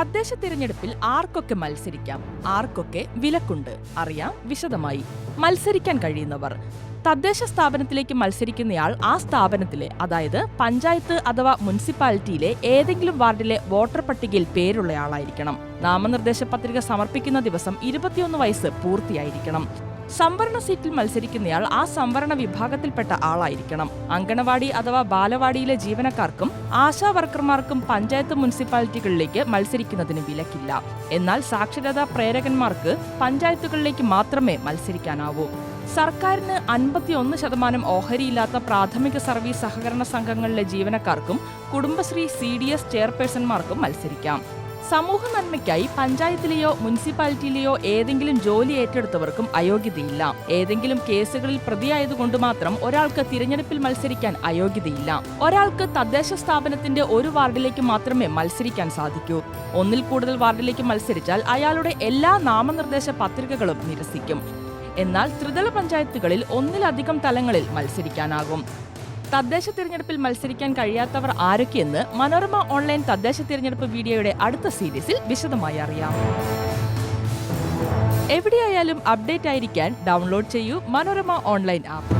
തദ്ദേശ തിരഞ്ഞെടുപ്പിൽ ആർക്കൊക്കെ മത്സരിക്കാം? ആർക്കൊക്കെ വിലക്കുണ്ട്? അറിയാം വിശദമായി. മത്സരിക്കാൻ കഴിയുന്നവർ. തദ്ദേശ സ്ഥാപനത്തിലേക്ക് മത്സരിക്കുന്നയാൾ ആ സ്ഥാപനത്തിലെ അതായത് പഞ്ചായത്ത് അഥവാ മുനിസിപ്പാലിറ്റിയിലെ ഏതെങ്കിലും വാർഡിലെ വോട്ടർ പട്ടികയിൽ പേരുള്ളയാളായിരിക്കണം. നാമനിർദ്ദേശ പത്രിക സമർപ്പിക്കുന്ന ദിവസം ഇരുപത്തിയൊന്ന് വയസ്സ് പൂർത്തിയായിരിക്കണം. സംവരണ സീറ്റിൽ മത്സരിക്കുന്നയാൾ ആ സംവരണ വിഭാഗത്തിൽപ്പെട്ട ആളായിരിക്കണം. അങ്കണവാടി അഥവാ ബാലവാടിയിലെ ജീവനക്കാർക്കും ആശാ വർക്കർമാർക്കും പഞ്ചായത്ത് മുനിസിപ്പാലിറ്റികളിലേക്ക് മത്സരിക്കുന്നതിന് വിലക്കില്ല. എന്നാൽ സാക്ഷരതാ പ്രേരകന്മാർക്ക് പഞ്ചായത്തുകളിലേക്ക് മാത്രമേ മത്സരിക്കാനാവൂ. സർക്കാരിന് അൻപത്തിയൊന്ന് ശതമാനം ഓഹരിയില്ലാത്ത പ്രാഥമിക സർവീസ് സഹകരണ സംഘങ്ങളിലെ ജീവനക്കാർക്കും കുടുംബശ്രീ സി ഡി എസ് ചെയർപേഴ്സൺമാർക്കും മത്സരിക്കാം. സമൂഹ നന്മയ്ക്കായി പഞ്ചായത്തിലെയോ മുനിസിപ്പാലിറ്റിയിലെയോ ഏതെങ്കിലും ജോലി ഏറ്റെടുത്തവർക്കും അയോഗ്യതയില്ല. ഏതെങ്കിലും കേസുകളിൽ പ്രതിയായതുകൊണ്ട് മാത്രം ഒരാൾക്ക് തിരഞ്ഞെടുപ്പിൽ മത്സരിക്കാൻ അയോഗ്യതയില്ല. ഒരാൾക്ക് തദ്ദേശ സ്ഥാപനത്തിന്റെ ഒരു വാർഡിലേക്ക് മാത്രമേ മത്സരിക്കാൻ സാധിക്കൂ. ഒന്നിൽ കൂടുതൽ വാർഡിലേക്ക് മത്സരിച്ചാൽ അയാളുടെ എല്ലാ നാമനിർദ്ദേശ പത്രികകളും നിരസിക്കും. എന്നാൽ ത്രിതല പഞ്ചായത്തുകളിൽ ഒന്നിലധികം തലങ്ങളിൽ മത്സരിക്കാനാകും. തദ്ദേശ തിരഞ്ഞെടുപ്പിൽ മത്സരിക്കാൻ കഴിയാത്തവർ ആരൊക്കെയെന്ന് മനോരമ ഓൺലൈൻ തദ്ദേശ തിരഞ്ഞെടുപ്പ് വീഡിയോയുടെ അടുത്ത സീരീസിൽ വിശദമായി അറിയാം. എവിടെയായാലും അപ്ഡേറ്റ് ആയിരിക്കാൻ ഡൗൺലോഡ് ചെയ്യൂ മനോരമ ഓൺലൈൻ ആപ്പ്.